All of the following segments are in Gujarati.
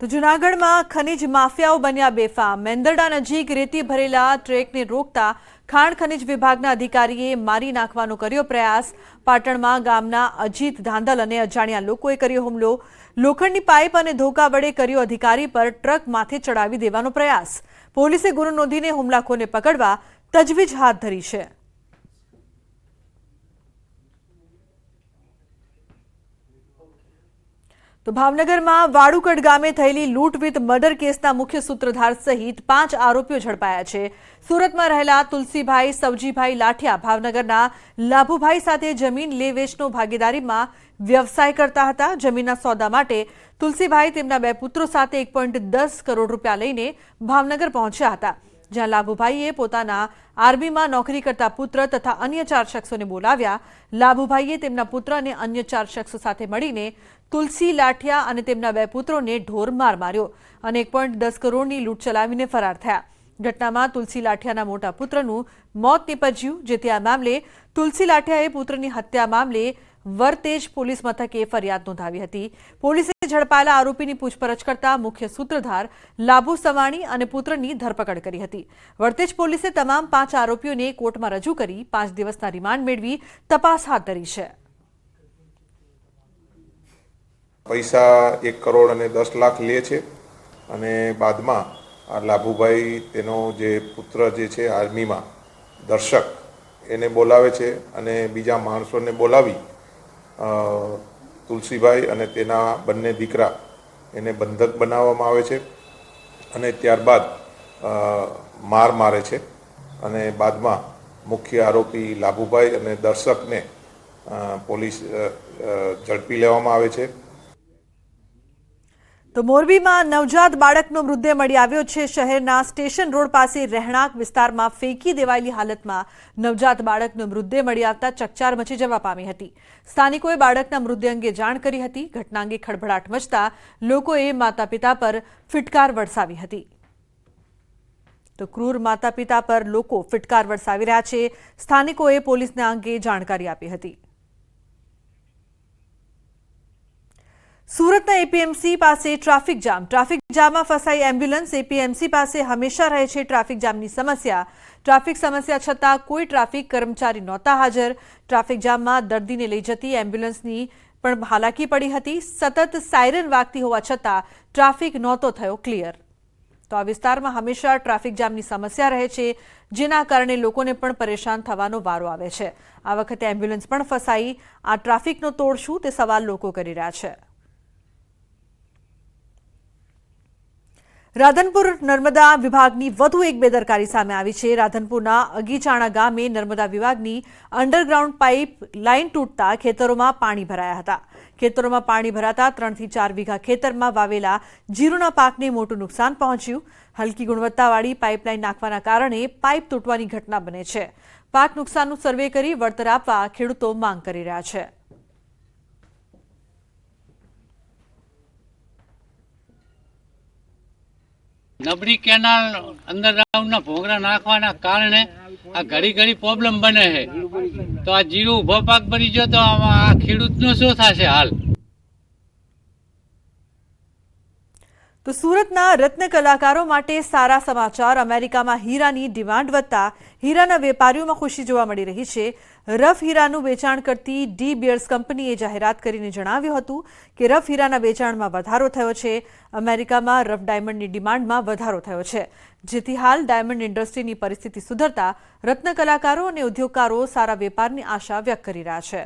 તો જૂનાગઢમાં ખનીજ માફિયાઓ બન્યા બેફામ. મેંદરડા નજીક રેતી ભરેલા ટ્રેકને રોકતા ખાણ ખનીજ વિભાગના અધિકારીએ મારી નાખવાનો કર્યો પ્રયાસ. પાટણમાં ગામના અજીત ધાંધલ અને અજાણ્યા લોકોએ કર્યો હુમલો. લોખંડની પાઇપ અને ધોકા વડે કર્યો અધિકારી પર ટ્રક માથે ચડાવી દેવાનો પ્રયાસ. પોલીસે ગુનો નોંધીને હુમલાખોરને પકડવા તજવીજ હાથ ધરી છે. ભાવનગરમાં વાડુકડ ગામે થયેલી લૂંટ વિથ મર્ડર કેસના મુખ્ય સૂત્રધાર સહિત પાંચ આરોપીઓ ઝડપાયા છે. સુરતમાં રહેલા તુલસીભાઈ, સવજીભાઈ લાઠિયા ભાવનગરના લાભુભાઈ સાથે જમીન લે વેચનો ભાગીદારીમાં વ્યવસાય કરતા હતા. જમીનના સોદા માટે તુલસીભાઈ તેમના બે પુત્રો સાથે એક કરોડ રૂપિયા લઈને ભાવનગર પહોંચ્યા હતા. જ્યાં લાભુભાઈએ પોતાના આર્મીમાં નોકરી કરતા પુત્ર તથા અન્ય ચાર શખ્સોને બોલાવ્યા. લાભુભાઈએ તેમના પુત્ર અને અન્ય ચાર શખ્સો સાથે મળીને તુલસી લાઠિયા અને તેમના બે પુત્રોને ઢોરમાર માર્યો અને એક પોઈન્ટ દસ કરોડની લૂંટ ચલાવીને ફરાર થયા. ઘટનામાં તુલસી લાઠિયાના મોટા પુત્રનું મોત નીપજ્યું, જેથી આ મામલે તુલસી લાઠિયાએ પુત્રની હત્યા મામલે વરતેજ પોલીસ મથકે ફરિયાદ નોંધાવી હતી. પોલીસે ઝડપાયેલા આરોપીની પૂછપરછ કરતા મુખ્ય સૂત્રધાર લાભુ સવાણી અને પુત્રની ધરપકડ કરી હતી. વર્તેજ પોલીસે તમામ પાંચ આરોપીઓને કોર્ટમાં રજૂ કરી પાંચ દિવસના રિમાન્ડ મેળવી તપાસ હાથ ધરી છે. પૈસા એક કરોડ અને દસ લાખ લે છે અને બાદમાં આ લાભુભાઈ તેનો જે પુત્ર જે છે આર્મીમાં દર્શક, એને બોલાવે છે અને બીજા માણસોને બોલાવી તુલસીભાઈ અને તેના બંને દીકરા એને બંધક બનાવવામાં આવે છે અને ત્યારબાદ માર મારે છે અને બાદમાં મુખ્ય આરોપી લાભુભાઈ અને દર્શકને પોલીસ ઝડપી લેવામાં આવે છે. તો મોરબીમાં નવજાત બાળકનો મૃતદેહ મળી આવ્યો છે. શહેરના સ્ટેશન રોડ પાસે રહેણાંક વિસ્તારમાં ફેંકી દેવાયેલી હાલતમાં નવજાત બાળકનો મૃતદેહ મળી આવતા ચકચાર મચી જવા પામી હતી. સ્થાનિકોએ બાળકના મૃતદેહ અંગે જાણ કરી હતી. ઘટના અંગે ખળભળાટ મચતા લોકોએ માતા પિતા પર ફિટકાર વરસાવી હતી. તો ક્રૂર માતા પિતા પર લોકો ફિટકાર વરસાવી રહ્યા છે. સ્થાનિકોએ પોલીસને અંગે જાણકારી આપી હતી. સુરતના એપીએમસી પાસે ટ્રાફિક જામ. ટ્રાફિક જામમાં ફસાઈ એમ્બ્યુલન્સ એપીએમસી પાસે હંમેશા રહે છે ટ્રાફિક જામની સમસ્યા. ટ્રાફિક સમસ્યા છતાં કોઈ ટ્રાફિક કર્મચારી નહોતા હાજર. ટ્રાફિક જામમાં દર્દીને લઈ જતી એમ્બ્યુલન્સની પણ હાલાકી પડી હતી. સતત સાયરન વાગતી હોવા છતાં ટ્રાફિક નહોતો થયો ક્લિયર. તો આ વિસ્તારમાં હંમેશા ટ્રાફિક જામની સમસ્યા રહે છે, જેના કારણે લોકોને પણ પરેશાન થવાનો વારો આવે છે. આ વખતે એમ્બ્યુલન્સ પણ ફસાઈ. આ ટ્રાફિકનો તોડ શું તે સવાલ લોકો કરી રહ્યા છે. રાધનપુર નર્મદા વિભાગની વધુ એક બેદરકારી સામે આવી છે. રાધનપુરના અગીચાણા ગામે નર્મદા વિભાગની અંડરગ્રાઉન્ડ પાઇપ લાઇન તૂટતા ખેતરોમાં પાણી ભરાયા હતા. ખેતરોમાં પાણી ભરાતા ત્રણથી ચાર વીઘા ખેતરમાં વાવેલા જીરુના પાકને મોટું નુકસાન પહોંચ્યું. હલકી ગુણવત્તાવાળી પાઇપલાઇન નાખવાના કારણે પાઇપ તૂટવાની ઘટના બને છે. પાક નુકસાનનું સર્વે કરી વળતર આપવા ખેડૂતો માંગ કરી રહ્યા છે. નબળી કેનાલ અંડરગ્રાઉન્ડના ભોગરા નાખવાના કારણે આ ઘડી ઘડી પ્રોબ્લેમ બને છે. તો આ જીરું ઊભો પાક બની ગયો તો આ ખેડૂતનો શું થશે હાલ? તો સુરતના રત્ન કલાકારો માટે સારા સમાચાર. અમેરિકામાં હીરાની ડિમાન્ડ વધતા હીરાના વેપારીઓમાં ખુશી જોવા મળી રહી છે. રફ હીરાનું વેચાણ કરતી ડી બિયર્સ કંપનીએ જાહેરાત કરીને જણાવ્યું હતું કે રફ હીરાના વેચાણમાં વધારો થયો છે. અમેરિકામાં રફ ડાયમંડની ડિમાન્ડમાં વધારો થયો છે. જેથી હાલ ડાયમંડ ઇન્ડસ્ટ્રીની પરિસ્થિતિ સુધરતા રત્ન કલાકારો અને ઉદ્યોગકારો સારા વેપારની આશા વ્યક્ત કરી રહ્યા છે.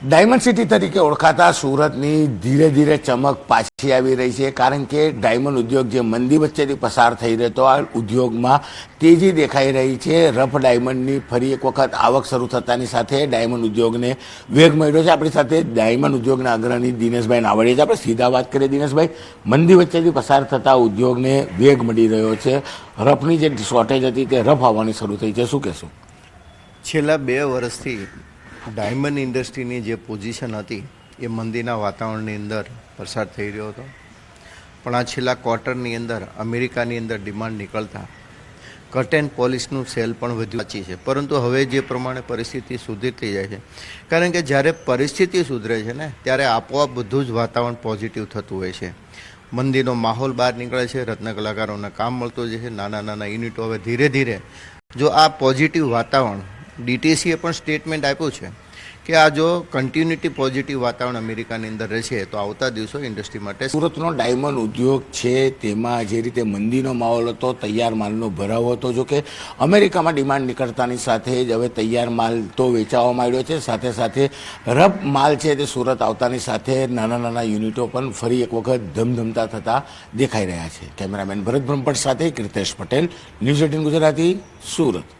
ડાયમંડ સિટી તરીકે ઓળખાતા સુરતની ધીરે ધીરે ચમક પાછી આવી રહી છે, કારણ કે ડાયમંડ ઉદ્યોગ જે મંદી વચ્ચેથી પસાર થઈ રહેતો આ ઉદ્યોગમાં તેજી દેખાઈ રહી છે. રફ ડાયમંડની ફરી એક વખત આવક શરૂ થતાની સાથે ડાયમંડ ઉદ્યોગને વેગ મળ્યો છે. આપણી સાથે ડાયમંડ ઉદ્યોગના અગ્રણી દિનેશભાઈ નાવડીએ છે. આપણે સીધા વાત કરીએ દિનેશભાઈ, મંદી વચ્ચેથી પસાર થતા ઉદ્યોગને વેગ મળી રહ્યો છે. રફની જે શોર્ટેજ હતી તે રફ આવવાની શરૂ થઈ છે. શું કહેશું? છેલ્લા બે વર્ષથી ડાયમંડ ઇન્ડસ્ટ્રીની જે પોઝિશન હતી, એ મંદીના વાતાવરણની અંદર પસાર થઈ રહ્યો હતો. પણ આ છેલ્લા ક્વાર્ટરની અંદર અમેરિકાની અંદર ડિમાન્ડ નીકળતા કટ એન્ડ પોલિશનું સેલ પણ વધ્યું. વાંચી છે. પરંતુ હવે જે પ્રમાણે પરિસ્થિતિ સુધરતી જાય છે, કારણ કે જ્યારે પરિસ્થિતિ સુધરે છે ને, ત્યારે આપોઆપ બધું જ વાતાવરણ પોઝિટિવ થતું હોય છે. મંદિરનો માહોલ બહાર નીકળે છે, રત્ન કલાકારોને કામ મળતું જાય છે નાના નાના યુનિટો હવે ધીરે ધીરે જો આ પોઝિટિવ વાતાવરણ ડીટીસીએ પણ સ્ટેટમેન્ટ આપ્યું છે કે આ જો કન્ટિન્યુટી પોઝિટિવ વાતાવરણ અમેરિકાની અંદર રહેશે, તો આવતા દિવસો ઇન્ડસ્ટ્રી માટે સુરતનો ડાયમંડ ઉદ્યોગ છે, તેમાં જે રીતે મંદીનો માહોલ હતો, તૈયાર માલનો ભરાવો હતો, જો કે અમેરિકામાં ડિમાન્ડ નીકળતાની સાથે જ હવે તૈયાર માલ તો વેચાવા માંડ્યો છે, સાથે સાથે રફ માલ છે તે સુરત આવતાની સાથે નાના નાના યુનિટો પણ ફરી એક વખત ધમધમતા થતા દેખાઈ રહ્યા છે. કેમેરામેન ભરત બ્રહ્મપટ સાથે કીર્તેશ પટેલ, ન્યૂઝ એટીન ગુજરાતી, સુરત.